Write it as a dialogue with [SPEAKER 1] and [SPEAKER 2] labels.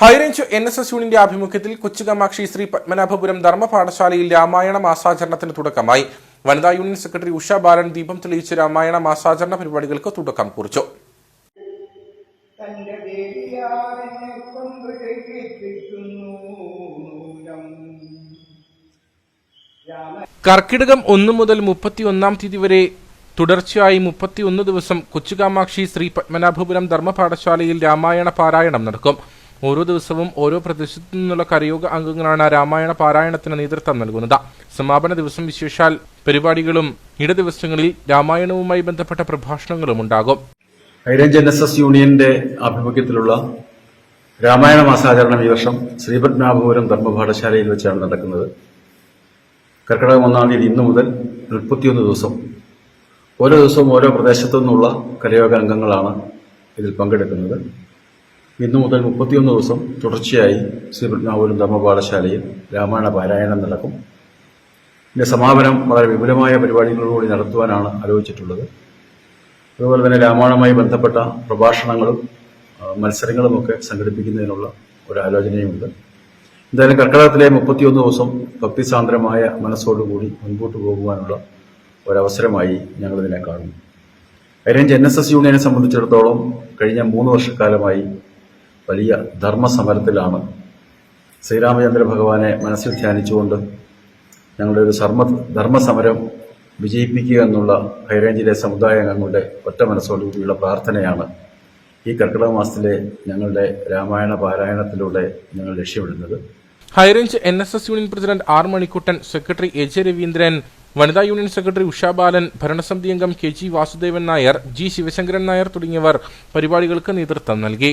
[SPEAKER 1] High range N S S യൂണിന്റെ ആഭിമുഖ്യത്തിൽ കൊച്ചുകമാക്ഷി ശ്രീ പത്മനാഭപുരം ധർമ്മ പാഠശാലയിൽ രാമായണ മാസാചരണത്തിന് തുടക്കമായി. വനിതാ യൂണിയൻ സെക്രട്ടറി ഉഷ ബാലൻ ദീപം തെളിയിച്ച് രാമായണ മാസാചരണ പരിപാടികൾക്ക് തുടക്കം കുറിച്ചു. കർക്കിടകം ഒന്ന് മുതൽ മുപ്പത്തിയൊന്നാം തീയതി വരെ തുടർച്ചയായി മുപ്പത്തിയൊന്ന് ദിവസം കൊച്ചുകാമാക്ഷി ശ്രീ പത്മനാഭപുരം ധർമ്മ പാഠശാലയിൽ രാമായണ പാരായണം നടക്കും. ഓരോ ദിവസവും ഓരോ പ്രദേശത്തു നിന്നുള്ള കരയോഗ അംഗങ്ങളാണ് രാമായണ പാരായണത്തിന് നേതൃത്വം നൽകുന്നത്. സമാപന ദിവസം വിശേഷാൽ പരിപാടികളും ഇട ദിവസങ്ങളിൽ രാമായണവുമായി ബന്ധപ്പെട്ട പ്രഭാഷണങ്ങളും ഉണ്ടാകും.
[SPEAKER 2] ഹൈറേഞ്ച് എൻ എസ് എസ് യൂണിയന്റെ ആഭിമുഖ്യത്തിലുള്ള രാമായണ മാസാചരണം ഈ വർഷം ശ്രീപത്മനാഭപുരം ധർമ്മപാഠശാലയിൽ വെച്ചാണ് നടക്കുന്നത്. കർക്കിടകം ഒന്നാം തീയതി ഇന്നു മുതൽ മുപ്പത്തിയൊന്ന് ദിവസം. ഓരോ ദിവസവും ഓരോ പ്രദേശത്തു നിന്നുള്ള കരയോഗ അംഗങ്ങളാണ് ഇതിൽ പങ്കെടുക്കുന്നത്. ഇന്നു മുതൽ മുപ്പത്തിയൊന്ന് ദിവസം തുടർച്ചയായി ശ്രീപത്മനാഭപുരം ധർമ്മപാഠശാലയിൽ രാമായണ പാരായണം നടക്കും. ഇതിന്റെ സമാപനം വളരെ വിപുലമായ പരിപാടികളോടുകൂടി നടത്തുവാനാണ് ആലോചിച്ചിട്ടുള്ളത്. അതുപോലെ തന്നെ രാമായണവുമായി ബന്ധപ്പെട്ട പ്രഭാഷണങ്ങളും മത്സരങ്ങളുമൊക്കെ സംഘടിപ്പിക്കുന്നതിനുള്ള ഒരു ആലോചനയുമുണ്ട്. എന്തായാലും കർക്കിടകത്തിലെ മുപ്പത്തിയൊന്ന് ദിവസം ഭക്തിസാന്ദ്രമായ മനസ്സോടുകൂടി മുൻപോട്ട് പോകുവാനുള്ള ഒരവസരമായി ഞങ്ങളിതിനെ കാണുന്നു. അതിനെ എൻ എസ് എസ് യൂണിയനെ സംബന്ധിച്ചിടത്തോളം കഴിഞ്ഞ മൂന്ന് വർഷക്കാലമായി വലിയ ധർമ്മസമരത്തിലാണ്. ശ്രീരാമചന്ദ്ര ഭഗവാനെ മനസ്സിൽ ധ്യാനിച്ചുകൊണ്ട് ഞങ്ങളുടെ ഒരു സർമ്മ ധർമ്മസമരം വിജയിപ്പിക്കുക എന്നുള്ള ഹൈറേഞ്ചിലെ സമുദായ അംഗങ്ങളുടെ ഒറ്റ മനസ്സോടുകൂടിയുള്ള പ്രാർത്ഥനയാണ്. ഈ കർക്കിടക മാസത്തിലെ ഞങ്ങളുടെ രാമായണ പാരായണത്തിലൂടെ ഞങ്ങൾ ലക്ഷ്യമിടുന്നത്
[SPEAKER 1] high range N S S union president R Manikuttan secretary A J Raveendran വനിതാ യൂണിയൻ സെക്രട്ടറി ഉഷാ ബാലൻ ഭരണസമിതി അംഗം K G Vasudevan Nair G Sivasankaran Nair തുടങ്ങിയവർ പരിപാടികൾക്ക് നേതൃത്വം നൽകി.